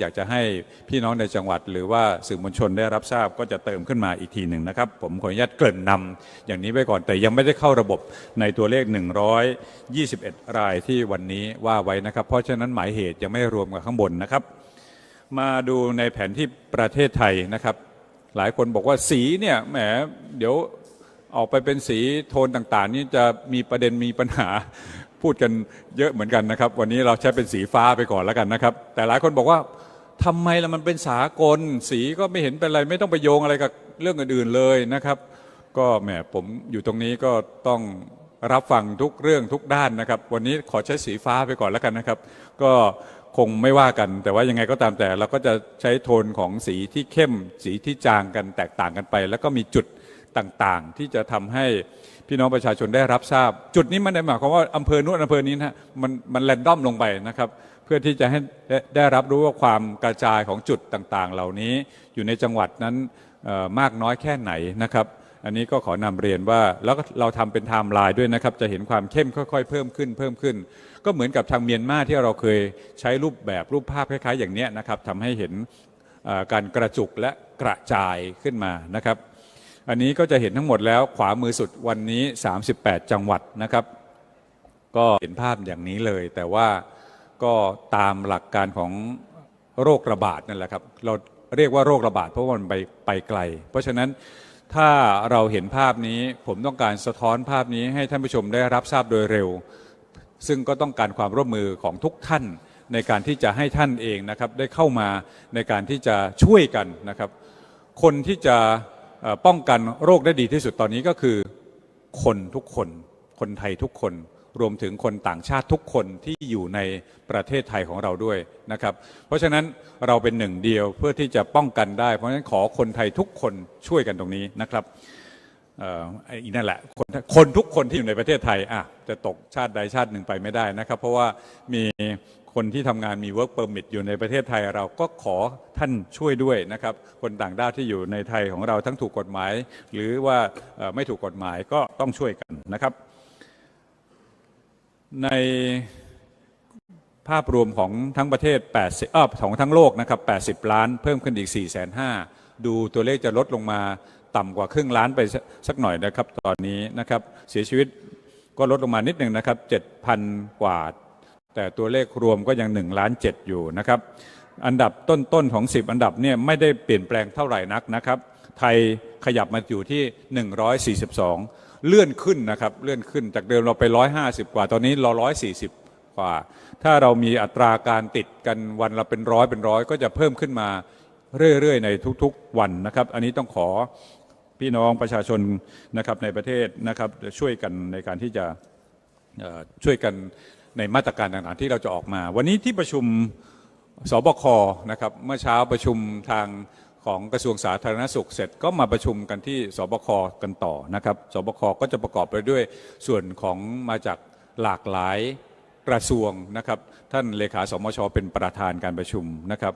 อยากจะให้พี่น้องในจังหวัด หรือว่าสื่อมวลชนได้รับทราบก็จะเติมขึ้นมาอีกทีหนึ่งนะครับ ผมขออนุญาตเกริ่นนำอย่างนี้ไว้ก่อนแต่ยังไม่ได้เข้าระบบในตัวเลข 121 รายที่วันนี้ว่าไว้นะครับ เพราะฉะนั้นหมายเหตุยังไม่รวมกับข้างบนนะครับ มาดูในแผนที่ประเทศไทยนะครับ หลายคนบอกว่าสีเนี่ยแหมเดี๋ยวออกไปเป็นสีโทนต่างๆ นี่จะมีประเด็นมีปัญหา พูดกันเยอะเหมือนกันนะครับ วันนี้เราใช้เป็นสีฟ้าไปก่อนแล้วกันนะครับ แต่หลายคนบอกว่าทำไมล่ะมันเป็นสากล สีก็ไม่เห็นเป็นอะไร ไม่ต้องไปโยงอะไรกับเรื่องอื่นๆเลยนะครับ ก็แหมผมอยู่ตรงนี้ก็ต้องรับฟังทุกเรื่องทุกด้านนะครับ วันนี้ขอใช้สีฟ้าไปก่อนแล้วกันนะครับ ก็คงไม่ว่ากัน แต่ว่ายังไงก็ตามแต่เราก็จะใช้โทนของสีที่เข้ม สีที่จางกันแตกต่างกันไป แล้วก็มีจุด ต่างๆ ที่จะทำให้พี่น้องประชาชนได้รับทราบ จุดนี้มันหมายความว่าอำเภอนู้นอำเภอนี้นะมันมันแรนดอมลงไปนะครับ เพื่อที่จะให้ได้ไดรับรู้ว่าความกระจายของจุดต่างๆ เหล่านี้อยู่ในจังหวัดนั้นมากน้อยแค่ไหนนะครับ อันนี้ก็ขอนำเรียนว่าแล้วเราทำเป็นไทม์ไลน์ด้วยนะครับ จะเห็นความเข้มค่อยๆ เพิ่มขึ้นเพิ่มขึ้น ก็เหมือนกับทางเมียนมาที่เราเคยใช้รูปแบบรูปภาพคล้ายๆ อย่างนี้นะครับทำให้เห็นการกระจุกและกระจายขึ้นมานะครับ อันนี้ก็จะเห็นทั้งหมดแล้วขวามือสุดวันนี้ 38 จังหวัดนะครับ ก็เห็นภาพอย่างนี้เลย แต่ว่าก็ตามหลักการของโรคระบาดนั่นแหละครับ เราเรียกว่าโรคระบาดเพราะว่ามันไปไปไกล เพราะฉะนั้นถ้าเราเห็นภาพนี้ผมต้องการสะท้อนภาพนี้ให้ท่านผู้ชมได้รับทราบโดยเร็ว ซึ่งก็ต้องการความร่วมมือของทุกท่านในการที่จะให้ท่านเองนะครับได้เข้ามาในการที่จะช่วยกันนะครับ คนที่จะ ป้องกันโรคได้ดีที่สุดตอนนี้ก็คือคนทุกคน คนไทยทุกคน รวมถึงคนต่างชาติทุกคนที่อยู่ในประเทศไทยของเราด้วยนะครับ เพราะฉะนั้นเราเป็นหนึ่งเดียวเพื่อที่จะป้องกันได้ เพราะฉะนั้นขอคนไทยทุกคนช่วยกันตรงนี้นะครับอีนั่นแหละคนคนทุกคนที่อยู่ในประเทศไทยอะจะตกชาติใดชาติหนึ่งไปไม่ได้นะครับ เพราะว่ามี คนที่ทำงานมี work permit อยู่ในประเทศไทยเราก็ขอท่านช่วยด้วยนะครับคนต่างด้าวที่อยู่ในไทยของเราทั้งถูกกฎหมาย หรือว่าไม่ถูกกฎหมายก็ต้องช่วยกันนะครับ ในภาพรวมของทั้งประเทศ 80เออของทั้งโลกนะครับ 80 ล้าน เพิ่มขึ้นอีก 4 5 0 0 0ดูตัวเลขจะลดลงมาต่ำกว่าครึ่งล้านไปสักหน่อยนะครับ ตอนนี้นะครับ เสียชีวิตก็ลดลงมานิดหนึ่งนะครับ 7,000 กว่า แต่ตัวเลขรวมก็ยัง1ล้าน7อยู่นะครับ อันดับต้นๆของ 10 อันดับเนี่ยไม่ได้เปลี่ยนแปลงเท่าไหร่นักนะครับ ไทยขยับมาอยู่ที่ 142 เลื่อนขึ้นนะครับเลื่อนขึ้นจากเดิมเราไป 150 กว่าตอนนี้เรา140 กว่า ถ้าเรามีอัตราการติดกันวันละเป็นร้อยเป็นร้อยก็จะเพิ่มขึ้นมาเรื่อยๆ ในทุกๆวันนะครับ อันนี้ต้องขอพี่น้องประชาชนนะครับในประเทศนะครับช่วยกันในการที่จะช่วยกัน ในมาตรการต่างๆที่เราจะออกมา วันนี้ที่ประชุมสบคนะครับเมื่อเช้าประชุมทางของกระทรวงสาธารณสุขเสร็จก็มาประชุมกันที่สบคกันต่อนะครับสบคก็จะประกอบไปด้วยส่วนของมาจากหลากหลายกระทรวงนะครับ ท่านเลขาสมชเป็นประธานการประชุมนะครับ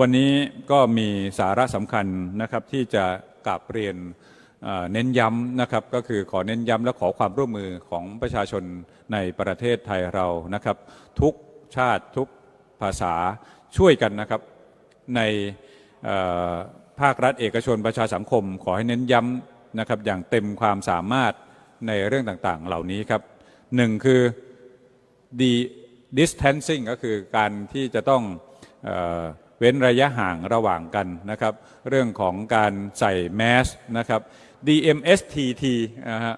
วันนี้ก็มีสาระสำคัญนะครับที่จะกราบเรียน เน้นย้ำนะครับก็คือขอเน้นย้ำและขอความร่วมมือของประชาชนในประเทศไทยเรานะครับ ทุกชาติทุกภาษาช่วยกันนะครับในภาครัฐเอกชนประชาสังคม ขอให้เน้นย้ำนะครับอย่างเต็มความสามารถในเรื่องต่างๆ เหล่านี้ครับหนึ่งคือดี distancing ก็คือการที่จะต้องเออเว้นระยะห่างระหว่างกันนะครับ เรื่องของการใส่แมสนะครับ DMSTT นะฮะ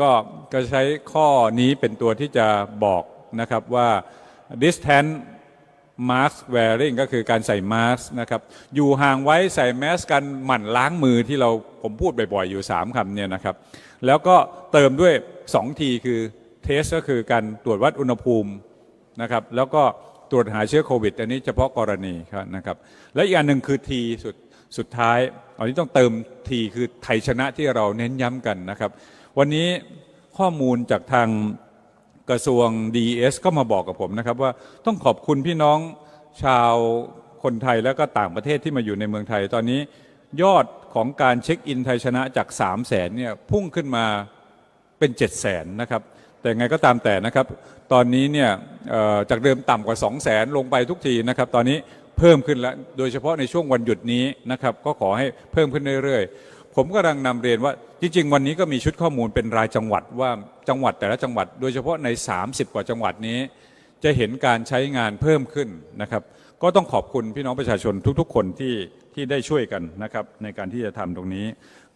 ก็ก็ใช้ข้อนี้เป็นตัวที่จะบอกนะครับว่า distance mask wearing ก็คือการใส่มาสก์นะครับ อยู่ห่างไว้ใส่แมสกันหมั่นล้างมือที่เราผมพูดบ่อยๆ อยู่ 3คำเนี่ยนะครับ แล้วก็เติมด้วย 2 ทีคือเทสก็คือการตรวจวัดอุณหภูมินะครับ แล้วก็ตรวจหาเชื้อโควิด อันนี้เฉพาะกรณีครับนะครับ และอีกอันหนึ่งคือทีสุด สุดท้ายอันนี้ต้องเติมทีคือไทยชนะที่เราเน้นย้ำกันนะครับ วันนี้ข้อมูลจากทางกระทรวง DES ก็มาบอกกับผมนะครับว่าต้องขอบคุณพี่น้องชาวคนไทยแล้วก็ต่างประเทศที่มาอยู่ในเมืองไทย ตอนนี้ยอดของการเช็คอินไทยชนะจาก 3 0 0แสนเนี่ยพุ่งขึ้นมาเป็น 7 0 0แสนนะครับ แต่ไงก็ตามแต่นะครับ ตอนนี้เนี่ยจากเดิมต่ำกว่า 2 0 0แสนลงไปทุกทีนะครับ ตอนนี้ เพิ่มขึ้นแล้วโดยเฉพาะในช่วงวันหยุดนี้นะครับก็ขอให้เพิ่มขึ้นเรื่อยๆ ผมกำลังนำเรียนว่าจริง ๆ วันนี้ก็มีชุดข้อมูลเป็นรายจังหวัดว่าจังหวัดแต่ละจังหวัด โดยเฉพาะใน 30 กว่าจังหวัดนี้ จะเห็นการใช้งานเพิ่มขึ้นนะครับ ก็ต้องขอบคุณพี่น้องประชาชนทุก ๆ คนที่ที่ได้ช่วยกันนะครับในการที่จะทำตรงนี้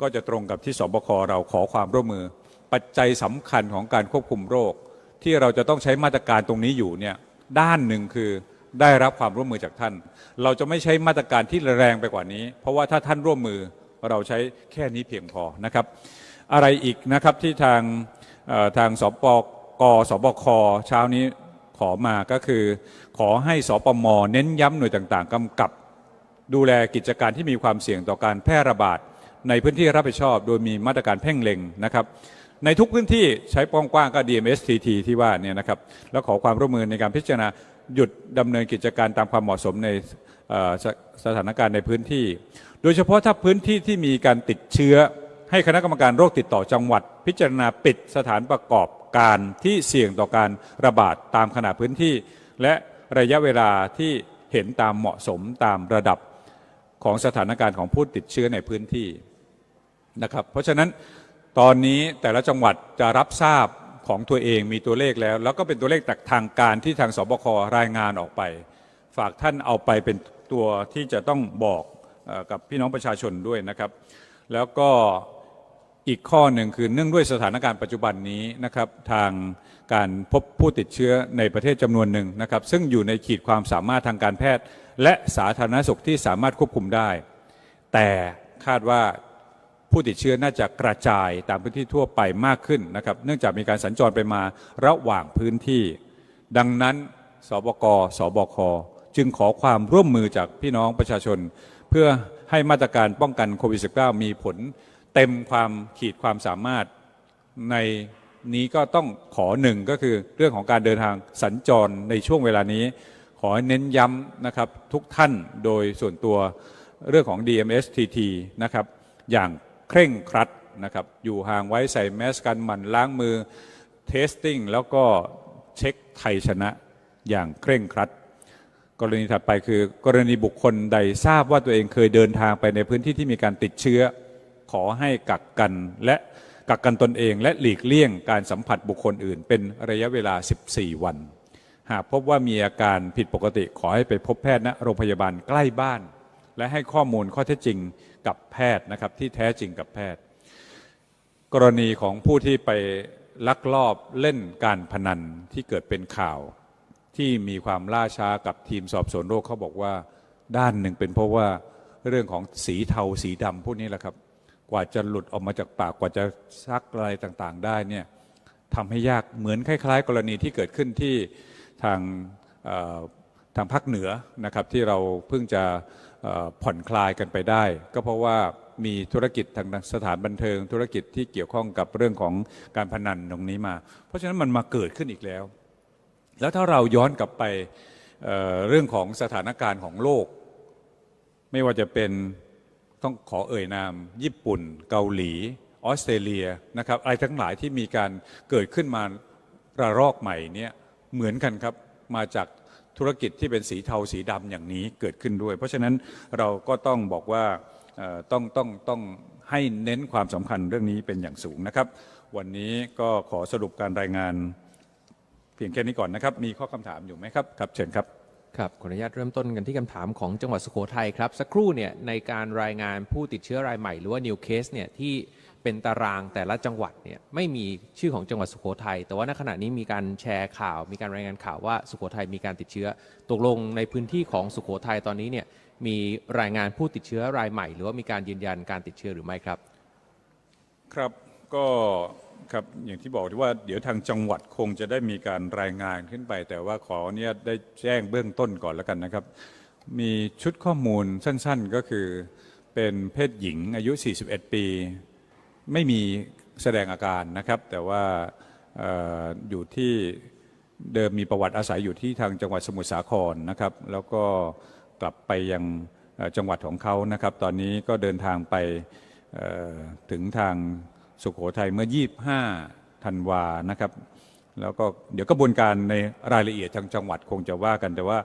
ก็จะตรงกับที่สบคเราขอความร่วมมือ ปัจจัยสำคัญของการควบคุมโรค ที่เราจะต้องใช้มาตรการตรงนี้อยู่เนี่ยด้านหนึ่งคือ ได้รับความร่วมมือจากท่าน เราจะไม่ใช้มาตรการที่แรงไปกว่านี้ เพราะว่าถ้าท่านร่วมมือเราใช้แค่นี้เพียงพอนะครับ อะไรอีกนะครับที่ทางทางสปกสบคเช้านี้ขอมาก็คือ ขอให้สปมเน้นย้ำหน่วยต่างๆกำกับ ดูแลกิจการที่มีความเสี่ยงต่อการแพร่ระบาดในพื้นที่รับผิดชอบ โดยมีมาตรการเพ่งเล็งนะครับ ในทุกพื้นที่ใช้ป้องกว้างก็ DMSTT ที่ว่าเนี่ยนะครับ แล้วขอความร่วมมือในการพิจารณา หยุดดำเนินกิจการตามความเหมาะสมในสสถานการณ์ในพื้นที่ โดยเฉพาะถ้าพื้นที่ที่มีการติดเชื้อ ให้คณะกรรมการโรคติดต่อจังหวัด พิจารณาปิดสถานประกอบการที่เสี่ยงต่อการระบาดตามขนาดพื้นที่ และระยะเวลาที่เห็นตามเหมาะสมตามระดับของสถานการณ์ของผู้ติดเชื้อในพื้นที่นะครับ เพราะฉะนั้นตอนนี้แต่ละจังหวัดจะรับทราบ ของตัวเองมีตัวเลขแล้ว แล้วก็เป็นตัวเลขจากทางการที่ทางสบครายงานออกไป ฝากท่านเอาไปเป็นตัวที่จะต้องบอกกับพี่น้องประชาชนด้วยนะครับ แล้วก็อีกข้อหนึ่งคือเนื่องด้วยสถานการณ์ปัจจุบันนี้นะครับทางการพบผู้ติดเชื้อในประเทศจำนวนหนึ่งนะครับ ซึ่งอยู่ในขีดความสามารถทางการแพทย์ และสาธารณสุขที่สามารถควบคุมได้ แต่คาดว่า ผู้ติดเชื้อน่าจะกระจายตามพื้นที่ทั่วไปมากขึ้นนะครับ เนื่องจากมีการสัญจรไปมาระหว่างพื้นที่ ดังนั้นสบกสบคจึงขอความร่วมมือจากพี่น้องประชาชน เพื่อให้มาตรการป้องกันโควิด -19 มีผลเต็มความขีดความสามารถในนี้ก็ต้องขอหนึ่งก็คือเรื่องของการเดินทางสัญจรในช่วงเวลานี้ ขอเน้นย้ำนะครับทุกท่านโดยส่วนตัวเรื่องของ DMSTT นะครับอย่าง เคร่งครัดนะครับ อยู่ห่างไว้ใส่แมสกันหมั่นล้างมือเทสติ้งแล้วก็เช็คไทยชนะอย่างเคร่งครัด กรณีถัดไปคือกรณีบุคคลใดทราบว่าตัวเองเคยเดินทางไปในพื้นที่ที่มีการติดเชื้อ ขอให้กักกันและกักกันตนเอง และหลีกเลี่ยงการสัมผัสบุคคลอื่น เป็นระยะเวลา 14 วัน หากพบว่ามีอาการผิดปกติขอให้ไปพบแพทย์ณโรงพยาบาลใกล้บ้าน และให้ข้อมูลข้อเท็จจริงกับแพทย์นะครับที่แท้จริงกับแพทย์ กรณีของผู้ที่ไปลักลอบเล่นการพนันที่เกิดเป็นข่าว ที่มีความล่าช้ากับทีมสอบสวนโรคเขาบอกว่า ด้านหนึ่งเป็นเพราะว่าเรื่องของสีเทาสีดำพวกนี้แหละครับ กว่าจะหลุดออกมาจากปากกว่าจะซักอะไรต่างๆ ได้เนี่ยทำให้ยากเหมือนคล้าย ๆ กรณีที่เกิดขึ้นที่ทางทางภาคเหนือนะครับที่เราเพิ่งจะ ผ่อนคลายกันไปได้ ก็เพราะว่ามีธุรกิจทางสถานบันเทิง ธุรกิจที่เกี่ยวข้องกับเรื่องของการพนันตรงนี้มา เพราะฉะนั้นมันมาเกิดขึ้นอีกแล้ว แล้วถ้าเราย้อนกลับไปเเรื่องของสถานการณ์ของโลก ไม่ว่าจะเป็นต้องขอเอ่ยนาม ญี่ปุ่น เกาหลี ออสเตรเลียนะครับอะไรทั้งหลายที่มีการเกิดขึ้นมาระลอกใหม่เนี่ยเหมือนกันครับมาจาก ธุรกิจที่เป็นสีเทาสีดำอย่างนี้เกิดขึ้นด้วย เพราะฉะนั้นเราก็ต้องบอกว่าต้องต้องต้องให้เน้นความสำคัญเรื่องนี้เป็นอย่างสูงนะครับ วันนี้ก็ขอสรุปการรายงานเพียงแค่นี้ก่อนนะครับ มีข้อคำถามอยู่ไหมครับครับ เชิญครับครับขออนุญาตเริ่มต้นกันที่คำถามของจังหวัดสุโขทัยครับ สักครู่เนี่ยในการรายงานผู้ติดเชื้อรายใหม่หรือว่า new case เนี่ยที่ เป็นตารางแต่ละจังหวัดเนี่ยไม่มีชื่อของจังหวัดสุโขทัยแต่ว่าณขณะนี้มีการแชร์ข่าว มีการรายงานข่าวว่าสุโขทัยมีการติดเชื้อ ตกลงในพื้นที่ของสุโขทัยตอนนี้เนี่ยมีรายงานผู้ติดเชื้อรายใหม่ หรือว่ามีการยืนยันการติดเชื้อหรือไม่ครับ ครับก็ครับอย่างที่บอกที่ว่าเดี๋ยวทางจังหวัดคงจะได้มีการรายงานขึ้นไป แต่ว่าขอเนี่ยได้แจ้งเบื้องต้นก่อนแล้วกันนะครับ มีชุดข้อมูลสั้นๆก็คือเป็นเพศหญิงอายุ 41 ปี ไม่มีแสดงอาการนะครับ แต่ว่าอออยู่ที่เดิมมีประวัติอาศัยอยู่ที่ทางจังหวัดสมุทรสาครนะครับ แล้วก็กลับไปยังจังหวัดของเขานะครับ ตอนนี้ก็เดินทางไปถึงทางสุขโขทัยเมื่อ 25ธันวานะครับ แล้วก็เดี๋ยวกระบวนการในรายละเอียดทางจังหวัดคงจะว่ากันแต่ว่า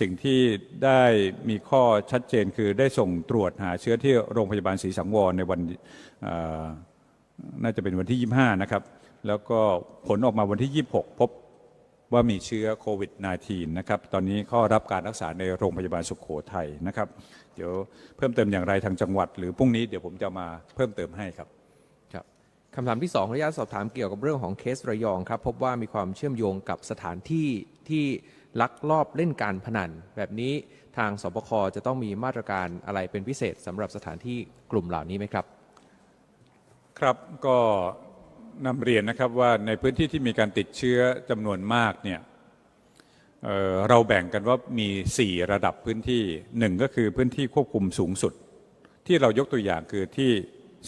สิ่งที่ได้มีข้อชัดเจนคือได้ส่งตรวจหาเชื้อที่โรงพยาบาลศรีสังวรในวันน่าจะเป็นวันที่ 25 นะครับ แล้วก็ผลออกมาวันที่ 26 พบว่ามีเชื้อโควิด -19 นะครับ ตอนนี้เข้ารับการรักษาในโรงพยาบาลสุขโขทัยนะครับ เดี๋ยวเพิ่มเติมอย่างไรทางจังหวัด หรือพรุ่งนี้เดี๋ยวผมจะมาเพิ่มเติมให้ครับ คำถามที่2ขออนุญาตสอบถามเกี่ยวกับเรื่องของเคสระยองครับพบว่ามีความเชื่อมโยงกับสถานที่ที่ลักลอบเล่นการพนัน แบบนี้ทางสบคจะต้องมีมาตรการอะไรเป็นพิเศษสำหรับสถานที่กลุ่มเหล่านี้ไหมครับ ครับก็นำเรียนนะครับว่าในพื้นที่ที่มีการติดเชื้อจำนวนมากเนี่ยเเราแบ่งกันว่ามี 4 ระดับพื้นที่หนึ่งก็คือพื้นที่ควบคุมสูงสุด ที่เรายกตัวอย่างคือที่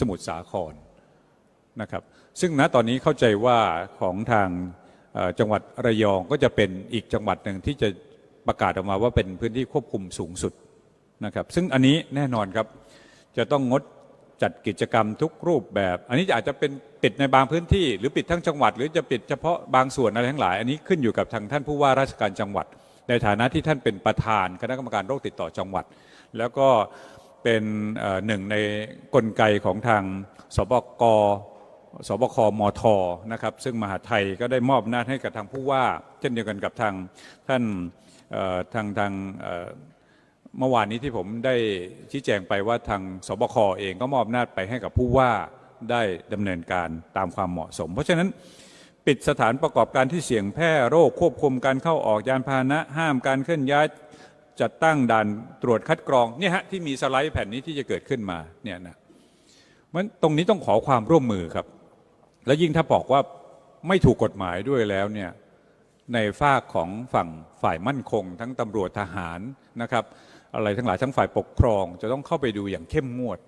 สมุทรสาคร นะครับซึ่งณตอนนี้เข้าใจว่าของทางจังหวัดระยองก็จะเป็นอีกจังหวัดหนึ่งที่จะประกาศออกมาว่าเป็นพื้นที่ควบคุมสูงสุดนะครับซึ่งอันนี้แน่นอนครับจะต้องงดจัดกิจกรรมทุกรูปแบบ อันนี้อาจจะเป็นปิดในบางพื้นที่ หรือปิดทั้งจังหวัด หรือจะปิดเฉพาะบางส่วนอะไรทั้งหลาย อันนี้ขึ้นอยู่กับทางท่านผู้ว่าราชการจังหวัด ในฐานะที่ท่านเป็นประธานคณะกรรมการโรคติดต่อจังหวัด แล้วก็เป็นหนึ่งในกลไกของทางสบก สบคมทนะครับซึ่งมหาไทยก็ได้มอบอำนาให้กับทางผู้ว่า เช่นเดียวกันกับทางท่านทางทางเมื่อวานนี้ที่ผมได้ชี้แจงไปว่าทางสบคเองก็มอบอำนาไปให้กับผู้ว่าได้ดำเนินการตามความเหมาะสม เพราะฉะนั้นปิดสถานประกอบการที่เสี่ยงแพร่โรคควบคุมการเข้าออกยานพาหนะ ห้ามการเคลื่อนย้ายจัดตั้งด่านตรวจคัดกรองเนี่ยฮะที่มีสไลด์แผ่นนี้ที่จะเกิดขึ้นมาเนี่ยนะมันตรงนี้ต้องขอความร่วมมือครับ แล้วยิ่งถ้าบอกว่าไม่ถูกกฎหมายด้วยแล้วเนี่ยในฝากของฝั่งฝ่ายมั่นคง ทั้งตำรวจทหารนะครับ อะไรทั้งหลายทั้งฝ่ายปกครอง จะต้องเข้าไปดูอย่างเข้มงวด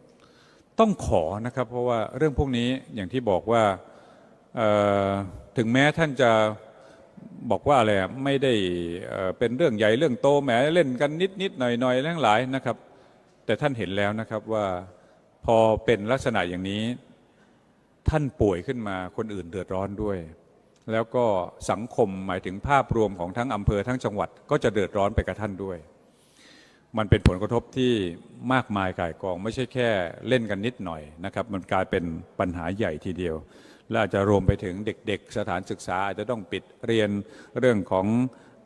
ต้องขอนะครับ เพราะว่าเรื่องพวกนี้อย่างที่บอกว่าถึงแม้ท่านจะบอกว่าอะไรไม่ได้เเป็นเรื่องใหญ่เรื่องโตแหมเล่นกันนิดนิดๆหน่อยหน่อยๆทั้งหลายนะครับ แต่ท่านเห็นแล้วนะครับว่าพอเป็นลักษณะอย่างนี้ ท่านป่วยขึ้นมาคนอื่นเดือดร้อนด้วย แล้วก็สังคมหมายถึงภาพรวมของทั้งอำเภอทั้งจังหวัด ก็จะเดือดร้อนไปกับท่านด้วย มันเป็นผลกระทบที่มากมายก่ายกอง ไม่ใช่แค่เล่นกันนิดหน่อยนะครับ มันกลายเป็นปัญหาใหญ่ทีเดียว และอาจจะรวมไปถึงเด็กๆ สถานศึกษาอาจจะต้องปิดเรียนเรื่องของ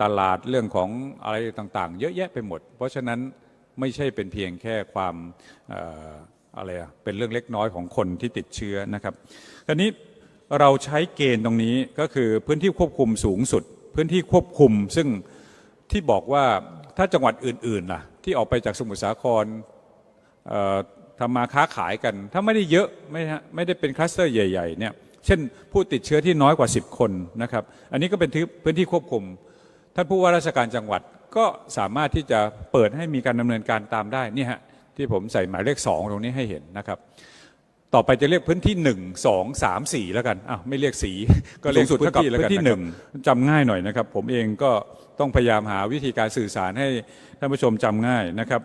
ตลาดเรื่องของอะไรต่างๆ เยอะแยะไปหมด เพราะฉะนั้นไม่ใช่เป็นเพียงแค่ความ อะไรอะเป็นเรื่องเล็กน้อยของคนที่ติดเชื้อนะครับทีนี้เราใช้เกณฑ์ตรงนี้ก็คือพื้นที่ควบคุมสูงสุด พื้นที่ควบคุมซึ่งที่บอกว่าถ้าจังหวัดอื่นๆล่ะที่ออกไปจากสมุทรสาครทำมาค้าขายกัน ถ้าไม่ได้เยอะไม่ไม่ได้เป็นคลัสเตอร์ใหญ่ๆเนี่ยเช่นผู้ติดเชื้อที่น้อยกว่า 10 คนนะครับ อันนี้ก็เป็นพื้นที่ควบคุม ท่านผู้ว่าราชการจังหวัดก็สามารถที่จะเปิดให้มีการดำเนินการตามได้นี่ฮะ ที่ผมใส่หมายเลข 2 ตรงนี้ให้เห็นนะครับ ต่อไปจะเรียกพื้นที่หนึ่งสองสามสี่แล้วกันอ้าวไม่เรียกสี ก็เรียกสูงสุดพื้นที่เท่ากับพื้นที่แล้วหกันนึ่งจำง่ายหน่อยนะครับ ผมเองก็ต้องพยายามหาวิธีการสื่อสารให้ท่านผู้ชมจำง่ายนะครับ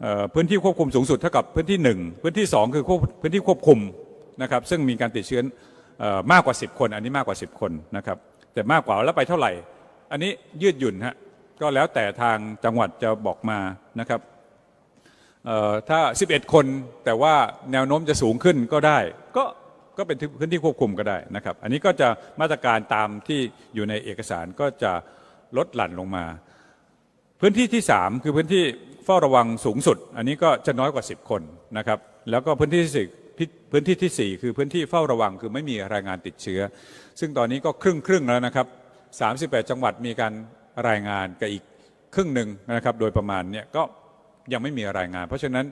เอ่อพื้นที่ควบคุมสูงสุดเท่ากับพื้นที่หนึ่งพื้นที่สองคือควบพื้นที่ควบคุมนะครับซึ่งมีการติดเชื้อเอ่อมากกว่า 10 คน อันนี้มากกว่า 10 คนนะครับแต่มากกว่าแล้วไปเท่าไหร่ อันนี้ยืดหยุ่นฮะก็แล้วแต่ทางจังหวัดจะบอกมานะครับเอ่อ ถ้า 11 คนแต่ว่าแนวโน้มจะสูงขึ้นก็ได้ ก็ก็เป็นพื้นที่ควบคุมก็ได้นะครับ อันนี้ก็จะมาตรการตามที่อยู่ในเอกสารก็จะลดหลั่นลงมา พื้นที่ที่ 3 คือพื้นที่เฝ้าระวังสูงสุด อันนี้ก็จะน้อยกว่า 10 คนนะครับ แล้วก็พื้นที่ที่สี่พื้นที่ที่ 4 คือพื้นที่เฝ้าระวังคือไม่มีรายงานติดเชื้อ ซึ่งตอนนี้ก็ครึ่งครึ่งแล้วนะครับ 38 จังหวัดมีการรายงานกับอีกครึ่งหนึ่งนะครับ โดยประมาณเนี่ยก็ ยังไม่มีรายงาน เพราะฉะนั้น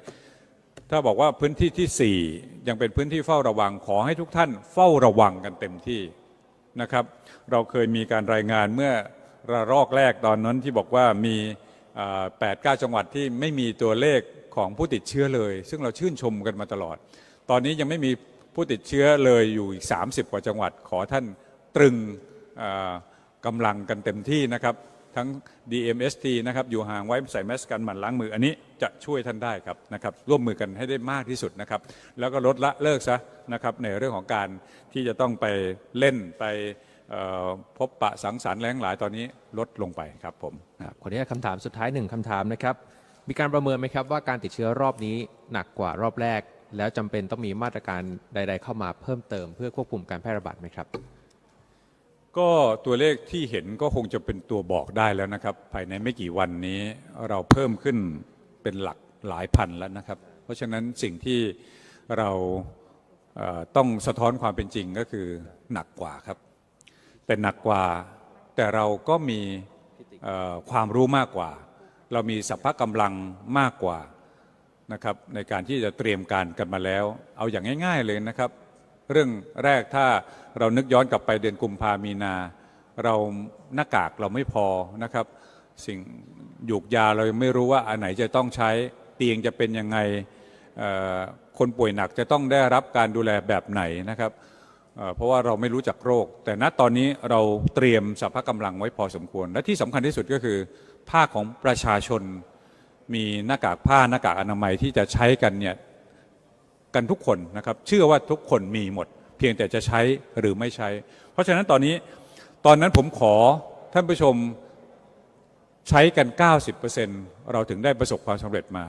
ถ้าบอกว่าพื้นที่ที่ 4 ยังเป็นพื้นที่เฝ้าระวังขอให้ทุกท่านเฝ้าระวังกันเต็มที่นะครับ เราเคยมีการรายงานเมื่อระลอกแรกตอนนั้นที่บอกว่ามีแปดจังหวัดที่ไม่มีตัวเลขของผู้ติดเชื้อเลย ซึ่งเราชื่นชมกันมาตลอด ตอนนี้ยังไม่มีผู้ติดเชื้อเลยอยู่อีก 30 กว่าจังหวัด ขอท่านตรึงกำลังกันเต็มที่นะครับ ทั้ง DMST นะครับอยู่ห่างไว้ใส่แมสกันหมั่นล้างมืออันนี้จะช่วยท่านได้ครับนะครับร่วมมือกันให้ได้มากที่สุดนะครับแล้วก็ลดละเลิกซะนะครับในเรื่องของการที่จะต้องไปเล่นไปพบปะสังสรรค์แรงหลายตอนนี้ลดลงไปครับผมครับขออนุญาตคำถามสุดท้ายหนึ่งคำถามนะครับ มีการประเมินไหมครับว่าการติดเชื้อรอบนี้หนักกว่ารอบแรก แล้วจำเป็นต้องมีมาตรการใด ๆ เข้ามาเพิ่มเติมเพื่อควบคุมการแพร่ระบาดไหมครับ ก็ตัวเลขที่เห็นก็คงจะเป็นตัวบอกได้แล้วนะครับ ภายในไม่กี่วันนี้เราเพิ่มขึ้นเป็นหลักหลายพันแล้วนะครับ เพราะฉะนั้นสิ่งที่เราต้องสะท้อนความเป็นจริงก็คือหนักกว่าครับ แต่หนักกว่าแต่เราก็มีความรู้มากกว่า เรามีสัพพะกำลังมากกว่านะครับในการที่จะเตรียมการกันมาแล้ว เอาอย่างง่าย ๆเลยนะครับ เรื่องแรกถ้าเรานึกย้อนกลับไปเดือนกุมภามีนา เราหน้ากากเราไม่พอนะครับ สิ่งหยูกยาเรายังไม่รู้ว่าอันไหนจะต้องใช้เตียงจะเป็นยังไงคนป่วยหนักจะต้องได้รับการดูแลแบบไหนนะครับเเพราะว่าเราไม่รู้จักโรค แต่ณตอนนี้เราเตรียมสัพพะกำลังไว้พอสมควร และที่สำคัญที่สุดก็คือ ภาคของประชาชนมีหน้ากากผ้าหน้ากากอนามัยที่จะใช้กันเนี่ย กันทุกคนนะครับเชื่อว่าทุกคนมีหมด เพียงแต่จะใช้หรือไม่ใช้ เพราะฉะนั้นตอนนี้ตอนนั้นผมขอท่านผู้ชมใช้กัน 90%เราถึงได้ประสบความสำเร็จมา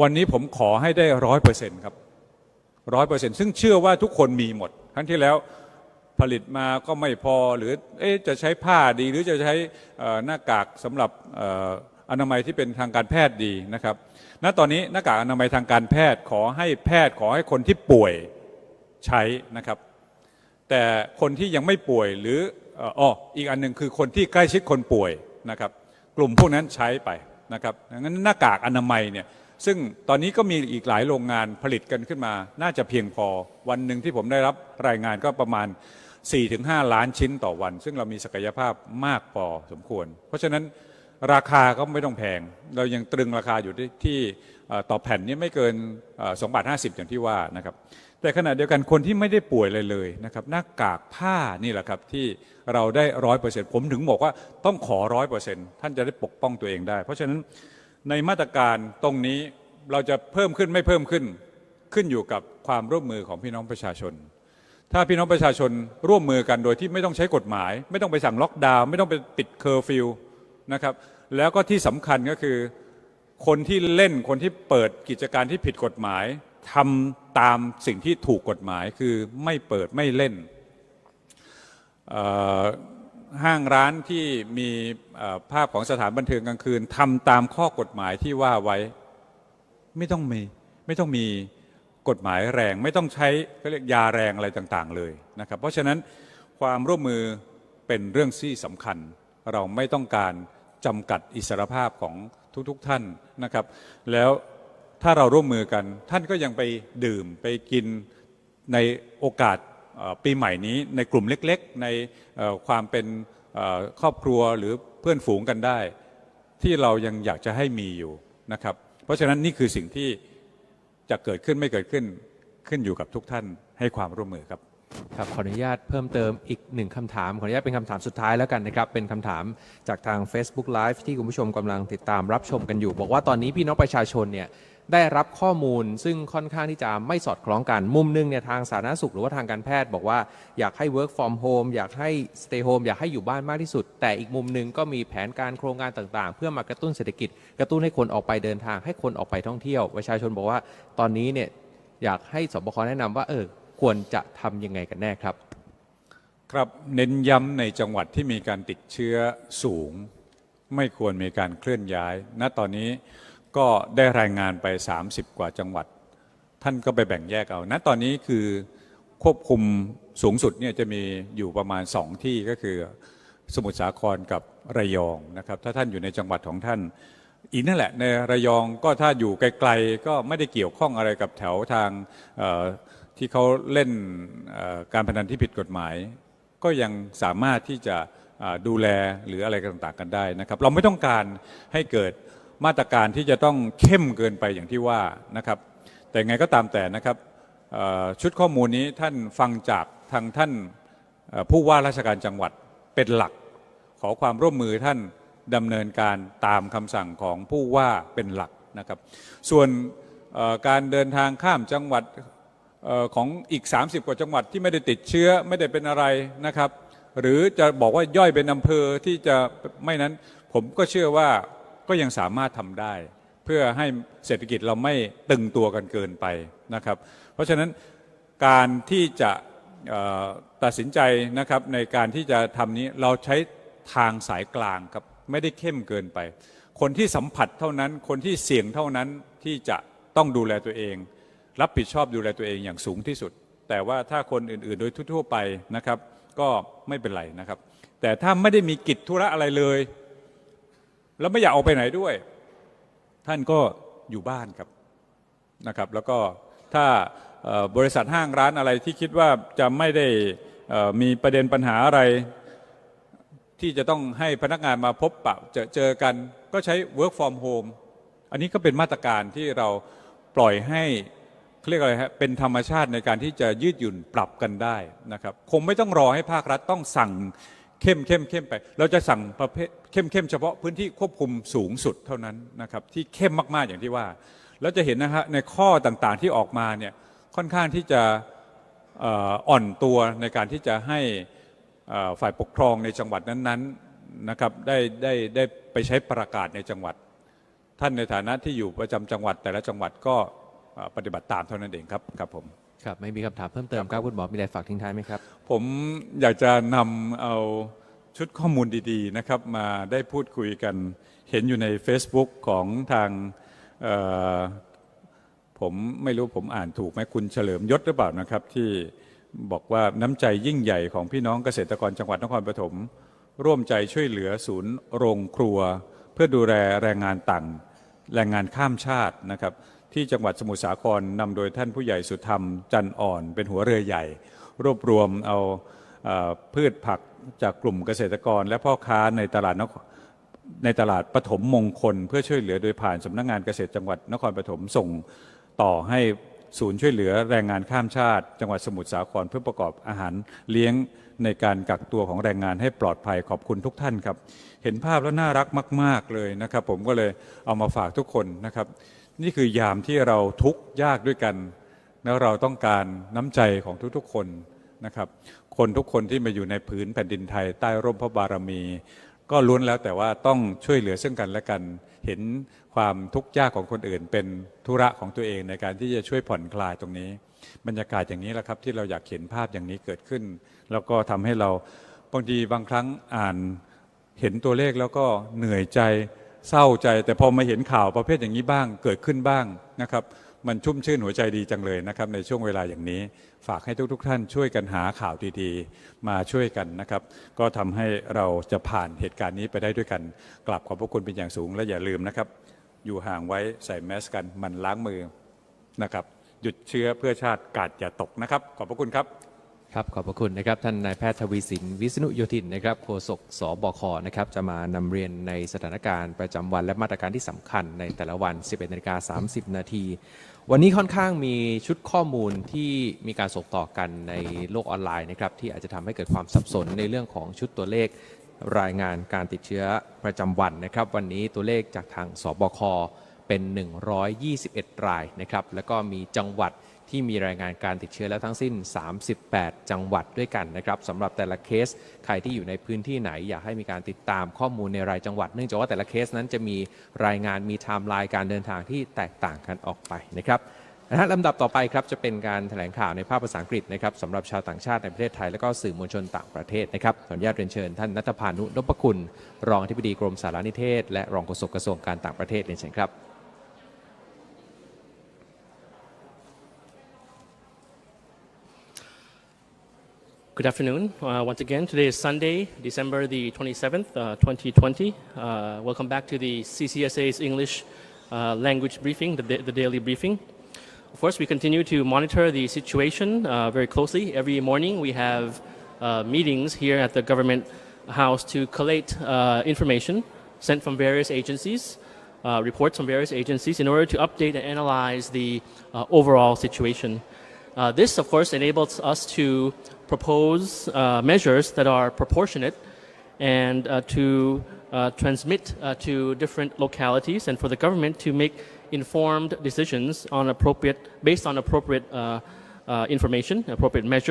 วันนี้ผมขอให้ได้ร้อยเปอร์เซ็นต์ครับร้อยเปอร์เซ็นต์ซึ่งเชื่อว่าทุกคนมีหมด ครั้งที่แล้วผลิตมาก็ไม่พอหรือเอ๊ะจะใช้ผ้าดีหรือจะใช้หน้ากากสำหรับ อนามัยที่เป็นทางการแพทย์ดีนะครับ ณ ตอนนี้หน้ากากอนามัยทางการแพทย์ขอให้แพทย์ขอให้คนที่ป่วยใช้นะครับ แต่คนที่ยังไม่ป่วยหรืออ่ออ๋ออีกอันหนึ่งคือคนที่ใกล้ชิดคนป่วยนะครับ กลุ่มพวกนั้นใช้ไปนะครับดังนั้นหน้ากากอนามัยเนี่ยซึ่งตอนนี้ก็มีอีกหลายโรงงานผลิตกันขึ้นมา น่าจะเพียงพอวันหนึ่งที่ผมได้รับรายงานก็ประมาณ 4-5 ล้านชิ้นต่อวัน ซึ่งเรามีศักยภาพมากพอสมควร เพราะฉะนั้น ราคาก็ไม่ต้องแพง เรายังตรึงราคาอยู่ที่ที่ต่อแผ่นนี้ไม่เกินสองบาทห้าสิบอย่างที่ว่านะครับ แต่ขณะเดียวกันคนที่ไม่ได้ป่วยเลยเลยนะครับหน้ากากผ้านี่แหละครับที่เราได้ร้อยเปอร์เซ็นต์ผมถึงบอกว่าต้องขอร้อยเปอร์เซ็นต์ท่านจะได้ปกป้องตัวเองได้ เพราะฉะนั้นในมาตรการตรงนี้เราจะเพิ่มขึ้นไม่เพิ่มขึ้นขึ้นอยู่กับความร่วมมือของพี่น้องประชาชน ถ้าพี่น้องประชาชนร่วมมือกันโดยที่ไม่ต้องใช้กฎหมาย ไม่ต้องไปสั่งล็อกดาวน์ไม่ต้องไปปิดเคอร์ฟิวนะครับ แล้วก็ที่สำคัญก็คือ คนที่เล่นคนที่เปิดกิจการที่ผิดกฎหมายทำตามสิ่งที่ถูกกฎหมายคือไม่เปิดไม่เล่นห้างร้านที่มีภาพของสถานบันเทิงกลางคืนทำตามข้อกฎหมายที่ว่าไว้ ไม่ต้องมีไม่ต้องมีกฎหมายแรง ไม่ต้องใช้เขาเรียกยาแรงอะไรต่างๆ เลยนะครับ เพราะฉะนั้นความร่วมมือเป็นเรื่องที่สำคัญเราไม่ต้องการ จำกัดอิสรภาพของทุกๆท่านนะครับ แล้วถ้าเราร่วมมือกัน ท่านก็ยังไปดื่มไปกินในโอกาสปีใหม่นี้ในกลุ่มเล็กๆ ในความเป็นครอบครัวหรือเพื่อนฝูงกันได้ ที่เรายังอยากจะให้มีอยู่นะครับ เพราะฉะนั้นนี่คือสิ่งที่จะเกิดขึ้นไม่เกิดขึ้นขึ้นอยู่กับทุกท่านให้ความร่วมมือครับ ครับขออนุญาตเพิ่มเติมอีกหนึ่งคำถาม ขออนุญาตเป็นคำถามสุดท้ายแล้วกันนะครับ เป็นคำถามจากทาง Facebook Live ที่คุณผู้ชมกำลังติดตามรับชมกันอยู่ บอกว่าตอนนี้พี่น้องประชาชนเนี่ยได้รับข้อมูลซึ่งค่อนข้างที่จะไม่สอดคล้องกัน มุมหนึงเนี่ยทางสาธารณสุขหรือว่าทางการแพทย์บอกว่าอยากให้ work from home อยากให้ stay home อยากให้อยู่บ้านมากที่สุด แต่อีกมุมหนึงก็มีแผนการโครงการต่างๆ เพื่อมากระตุ้นเศรษฐกิจ กระตุ้นให้คนออกไปเดินทางให้คนออกไปท่องเที่ยว ประชาชนบอกว่าตอนนี้เนี่ยอยากให้สบคแนะนำว่าเออ ควรจะทำยังไงกันแน่ครับ ครับเน้นย้ำในจังหวัดที่มีการติดเชื้อสูง ไม่ควรมีการเคลื่อนย้าย ณตอนนี้ก็ได้รายงานไป 30 กว่าจังหวัด ท่านก็ไปแบ่งแยกเอา ณตอนนี้คือควบคุมสูงสุดเนี่ยจะมีอยู่ประมาณสองที่ก็คือสมุทรสาครกับระยองนะครับ ถ้าท่านอยู่ในจังหวัดของท่าน อีกนั่นแหละในระยองก็ถ้าอยู่ไกลๆก็ไม่ได้เกี่ยวข้องอะไรกับแถวทางอ ที่เขาเล่นการพนันที่ผิดกฎหมาย ก็ยังสามารถที่จะดูแลหรืออะไรต่างๆกันได้นะครับ เราไม่ต้องการให้เกิดมาตรการที่จะต้องเข้มเกินไปอย่างที่ว่านะครับ แต่ไงก็ตามแต่นะครับชุดข้อมูลนี้ท่านฟังจากทางท่านผู้ว่าราชการจังหวัดเป็นหลัก ขอความร่วมมือท่านดำเนินการตามคำสั่งของผู้ว่าเป็นหลักนะครับ ส่วนการเดินทางข้ามจังหวัด ของอีก 30 กว่าจังหวัดที่ไม่ได้ติดเชื้อไม่ได้เป็นอะไรนะครับ หรือจะบอกว่าย่อยเป็นอำเภอที่จะไม่นั้นผมก็เชื่อว่าก็ยังสามารถทำได้ เพื่อให้เศรษฐกิจเราไม่ตึงตัวกันเกินไปนะครับ เพราะฉะนั้นการที่จะตัดสินใจนะครับในการที่จะทำนี้เราใช้ทางสายกลางครับไม่ได้เข้มเกินไป คนที่สัมผัสเท่านั้น คนที่เสี่ยงเท่านั้นที่จะต้องดูแลตัวเอง รับผิดชอบดูแลตัวเองอย่างสูงที่สุด แต่ว่าถ้าคนอื่นๆ โดยทั่วไปนะครับ ก็ไม่เป็นไรนะครับ แต่ถ้าไม่ได้มีกิจธุระอะไรเลย แล้วไม่อยากออกไปไหนด้วย ท่านก็อยู่บ้านครับนะครับ แล้วก็ถ้าบริษัทห้างร้านอะไรที่คิดว่าจะไม่ได้มีประเด็นปัญหาอะไรที่จะต้องให้พนักงานมาพบปะเจอเจอกันก็ใช้ work from home อันนี้ก็เป็นมาตรการที่เราปล่อยให้ เรียกอะไรฮะเป็นธรรมชาติในการที่จะยืดหยุ่นปรับกันได้นะครับคงไม่ต้องรอให้ภาครัฐต้องสั่งเข้มเข้มเข้มไป เราจะสั่งประเภทเข้มเข้มเฉพาะพื้นที่ควบคุมสูงสุดเท่านั้นนะครับที่เข้มมากๆอย่างที่ว่า แล้วจะเห็นนะฮะในข้อต่างๆที่ออกมาเนี่ยค่อนข้างที่จะอ่ออนตัวในการที่จะให้ฝ่ายปกครองในจังหวัดนั้นๆนะครับได้ได้ได้ไปใช้ประกาศในจังหวัด ท่านในฐานะที่อยู่ประจำจังหวัดแต่ละจังหวัดก็ ปฏิบัติตามเท่านั้นเองครับครับผมครับไม่มีคำถามเพิ่มเติมครับคุณหมอมีอะไรฝากทิ้งท้ายไหมครับ ผมอยากจะนำเอาชุดข้อมูลดีๆนะครับมาได้พูดคุยกันเห็นอยู่ใน Facebook ของทางเอ่อผมไม่รู้ผมอ่านถูกไหมคุณเฉลิมยศหรือเปล่านะครับ ที่บอกว่าน้ำใจยิ่งใหญ่ของพี่น้องเกษตรกรจังหวัดนครปฐมร่วมใจช่วยเหลือศูนย์โรงครัว เพื่อดูแลแรงงานต่าง แรงงานข้ามชาตินะครับที่จังหวัดสมุทรสาครนำโดยท่านผู้ใหญ่สุธรรมจันอ่อนเป็นหัวเรือใหญ่ รวบรวมเอาเอ่อพืชผักจากกลุ่มเกษตรกร และพ่อค้าในตลาดนครในตลาดปฐมมงคล เพื่อช่วยเหลือโดยผ่านสำนักงานเกษตรจังหวัดนครปฐมส่งต่อให้ศูนย์ช่วยเหลือแรงงานข้ามชาติ จังหวัดสมุทรสาครเพื่อประกอบอาหารเลี้ยง ในการกักตัวของแรงงานให้ปลอดภัยขอบคุณทุกท่านครับ เห็นภาพแล้วน่ารักมาก ๆเลยนะครับ ผมก็เลยเอามาฝากทุกคนนะครับ นี่คือยามที่เราทุกข์ยากด้วยกัน แล้วเราต้องการน้ำใจของทุกๆคนนะครับ คนทุกคนที่มาอยู่ในผืนแผ่นดินไทย ใต้ร่มพระบารมี ก็ล้วนแล้วแต่ว่าต้องช่วยเหลือซึ่งกันและกันเห็น ความทุกข์ยากของคนอื่น เป็นธุระของตัวเองในการที่จะช่วยผ่อนคลายตรงนี้ บรรยากาศอย่างนี้แหละครับ ที่เราอยากเห็นภาพอย่างนี้เกิดขึ้น แล้วก็ทำให้เราบางทีบางครั้งอ่านเห็นตัวเลขแล้วก็เหนื่อยใจเศร้าใจ แต่พอมาเห็นข่าวประเภทอย่างนี้บ้างเกิดขึ้นบ้างนะครับ มันชุ่มชื่นหัวใจดีจังเลยนะครับ ในช่วงเวลาอย่างนี้ ฝากให้ทุกๆทท่านช่วยกันหาข่าวดีๆ มาช่วยกันนะครับ ก็ทำให้เราจะผ่านเหตุการณ์นี้ไปได้ด้วยกัน กลับขอบพระคุณเป็นอย่างสูงและอย่าลืมนะครับ อยู่ห่างไว้ใส่แมสกันมันล้างมือนะครับ หยุดเชื้อเพื่อชาติกาดอย่าตกนะครับ ขอบพระคุณครับ ครับขอบพระคุณนะครับ ท่านนายแพทย์ทวีสินวิษณุโยธินนะครับโฆษกสบคนะครับจะมานำเรียนในสถานการณ์ประจำวันและมาตรการที่สำคัญในแต่ละวัน 11นาฬิกา30 นาทีวันนี้ค่อนข้างมีชุดข้อมูลที่มีการส่งต่อกันในโลกออนไลน์นะครับที่อาจจะทำให้เกิดความสับสนในเรื่องของชุดตัวเลข รายงานการติดเชื้อประจำวันนะครับ วันนี้ตัวเลขจากทางสบคเป็น 121 รายนะครับ แล้วก็มีจังหวัดที่มีรายงานการติดเชื้อแล้วทั้งสิ้น 38 จังหวัดด้วยกันนะครับสำหรับแต่ละเคส ใครที่อยู่ในพื้นที่ไหน อยากให้มีการติดตามข้อมูลในรายจังหวัด เนื่องจากว่าแต่ละเคสนั้นจะมีรายงานมีไทม์ไลน์การเดินทางที่แตกต่างกันออกไปนะครับ นะฮะลำดับต่อไปครับจะเป็นการแถลงข่าวในภาพภาษาอังกฤษนะครับสำหรับชาวต่างชาติในประเทศไทย และก็สื่อมวลชนต่างประเทศนะครับขออนุญาตเรียนเชิญท่านนัทพานุนพคุณ รองอธิบดีกรมสารนิเทศ และรองโฆษกกระทรวงการต่างประเทศเรียนเชิญครับ Good afternoon. Uh, once again, today is Sunday, December the 27th, uh, 2020. Uh, welcome back to the CCSA's English uh, language briefing, the, da- the daily briefing. Of course, we continue to monitor the situation uh, very closely. Every morning, we have uh, meetings here at the government house to collate uh, information sent from various agencies, uh, reports from various agencies, in order to update and analyze the uh, overall situation. Uh, this, of course, enables us to propose uh, measures that are proportionate and uh, to uh, transmit uh, to different localities and for the government to make informed decisions on appropriate, based on appropriate uh, uh, information, appropriate measures.